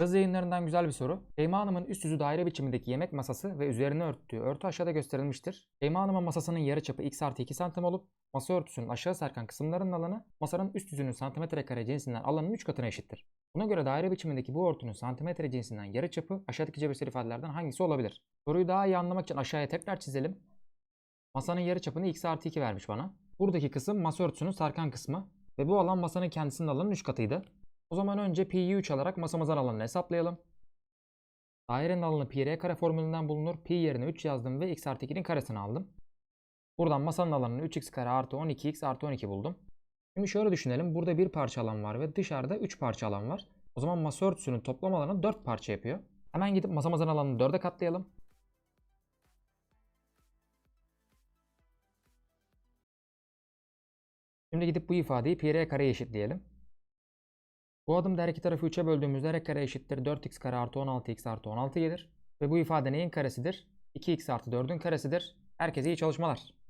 Yaz yayınlarından güzel bir soru. Şeyma Hanım'ın üst yüzü daire biçimindeki yemek masası ve üzerine örttüğü örtü aşağıda gösterilmiştir. Şeyma Hanım'ın masasının yarıçapı x artı 2 santim olup masa örtüsünün aşağı sarkan kısımlarının alanı masanın üst yüzünün santimetre kare cinsinden alanın 3 katına eşittir. Buna göre daire biçimindeki bu örtünün santimetre cinsinden yarıçapı aşağıdaki cebirsel ifadelerden hangisi olabilir? Soruyu daha iyi anlamak için aşağıya tekrar çizelim. Masanın yarıçapını x artı 2 vermiş bana. Buradaki kısım masa örtüsünün sarkan kısmı ve bu alan masanın kendisinin alanının 3 katıydı. O zaman önce pi'yi 3 alarak masamızın alanını hesaplayalım. Dairenin alanı pi r kare formülünden bulunur. Pi yerine 3 yazdım ve x artı 2'nin karesini aldım. Buradan masanın alanını 3x kare artı 12x artı 12 buldum. Şimdi şöyle düşünelim. Burada bir parça alan var ve dışarıda 3 parça alan var. O zaman masa örtüsünün toplam alanı 4 parça yapıyor. Hemen gidip masamızın alanını 4'e katlayalım. Şimdi gidip bu ifadeyi pi r kareye eşitleyelim. Bu adımda her iki tarafı 3'e böldüğümüzde r kare eşittir 4x kare artı 16x artı 16 gelir. Ve bu ifade neyin karesidir? 2x artı 4'ün karesidir. Herkese iyi çalışmalar.